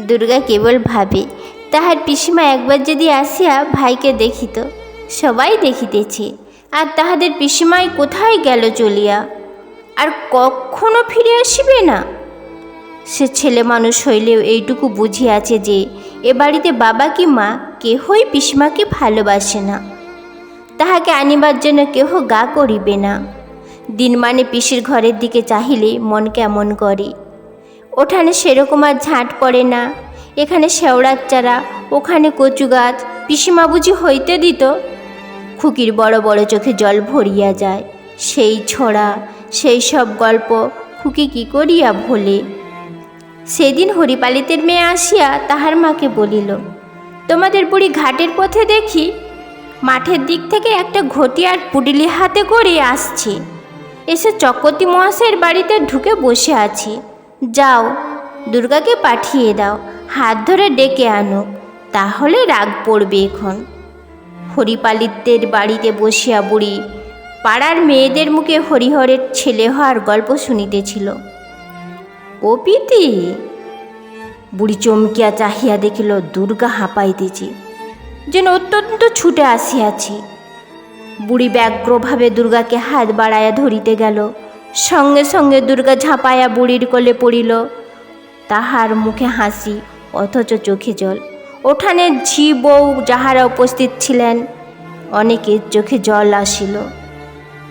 দুর্গা কেবল ভাবে, তাহার পিসিমা একবার যদি আসিয়া ভাইকে দেখিত, সবাই দেখিতেছে। আর তাহাদের পিসিমাই কোথায় গেল চলিয়া? আর কখনো ফিরে আসিবে না? সে ছেলে মানুষ হইলেও এইটুকু বুঝিয়াছে যে, এ বাড়িতে বাবা কি মা কেহই পিসিমাকে ভালোবাসে না। তাহাকে আনিবার জন্য কেহ গা করিবে না। দিন মানে পিসির ঘরের দিকে চাহিলে মন কেমন করে। ওখানে সেরকম আর ঝাঁট পড়ে না। এখানে শেওড়ার চারা, ওখানে কচু গাছ, পিসিমা বুঝি হইতে দিত? খুকির বড় বড় চোখে জল ভরিয়া যায়। সেই ছড়া, সেই সব গল্প খুকি কি করিয়া ভোলে? সেদিন হরিপালিতের মেয়ে আসিয়া তাহার মাকে বলিল, তোমাদের বুড়ি ঘাটের পথে দেখি? মাঠের দিক থেকে একটা ঘটি আর পুডিলি হাতে করে আসছে। এসে চকতি মহাশয়ের বাড়িতে ঢুকে বসে আছি। যাও, দুর্গাকে পাঠিয়ে দাও, হাত ধরে ডেকে আনো তাহলে রাগ পড়বে এখন। হরিপালিতদের বাড়িতে বসিয়া বুড়ি পাড়ার মেয়েদের মুখে হরিহরের ছেলে হওয়ার গল্প শুনিতেছিল। ও পিতি বুড়ি চমকিয়া চাহিয়া দেখিল, দুর্গা হাঁপাইতেছে। যেন অত্যন্ত ছুটে আসিয়াছি। বুড়ি ব্যগ্রভাবে দুর্গাকে হাত বাড়াইয়া ধরিতে গেল। সঙ্গে সঙ্গে দুর্গা ঝাঁপাইয়া বুড়ির কোলে পড়িল। তাহার মুখে হাসি, অথচ চোখে জল। ওঠানে ঝি বউ যাহারা উপস্থিত ছিলেন অনেকের চোখে জল আসিল।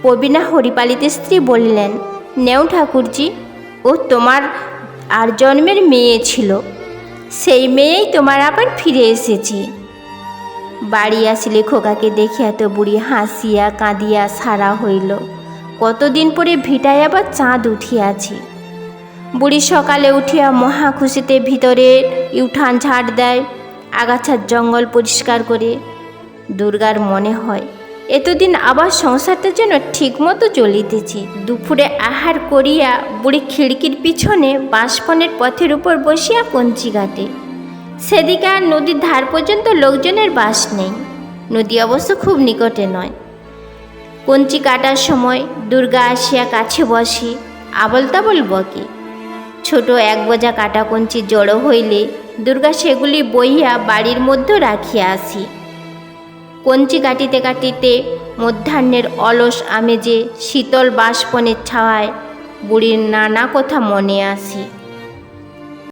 প্রবীণা হরিপালিতে স্ত্রী বলিলেন, নেও ঠাকুরজি, ও তোমার আর জন্মের মেয়ে ছিল। সেই মেয়েই তোমার আবার ফিরে এসেছি। বাড়ি আসিলে খোকাকে দেখিয়া তো বুড়ি হাসিয়া কাঁদিয়া সারা হইল। কতদিন পরে ভিটায় আবার চাঁদ উঠিয়াছি। বুড়ি সকালে উঠিয়া মহা খুশিতে ভিতরে উঠান ঝাড় দেয়, আগাছার জঙ্গল পরিষ্কার করে। দুর্গার মনে হয়, এতদিন আবার সংসারটা যেন ঠিকমতো চলিতেছে। দুপুরে আহার করিয়া বুড়ি খিড়কির পিছনে বাঁশবনের পথের উপর বসিয়া কঞ্চি কাটে সেদিকে আর নদীর ধার পর্যন্ত লোকজনের বাস নেই। নদী অবশ্য খুব নিকটে নয়। কঞ্চি কাটার সময় দুর্গা আসিয়া কাছে বসে আবল তাবল বকে। ছোট এক বোঝা কাটা কঞ্চি জড়ো হইলে দুর্গা সেগুলি বইয়া বাড়ির মধ্যে রাখিয়া আসি। কঞ্চি কাটিতে কাটিতে মধ্যাহ্নের অলস আমেজে শীতল বাষ্পনের ছাওয়ায় বুড়ির নানা কথা মনে আসে।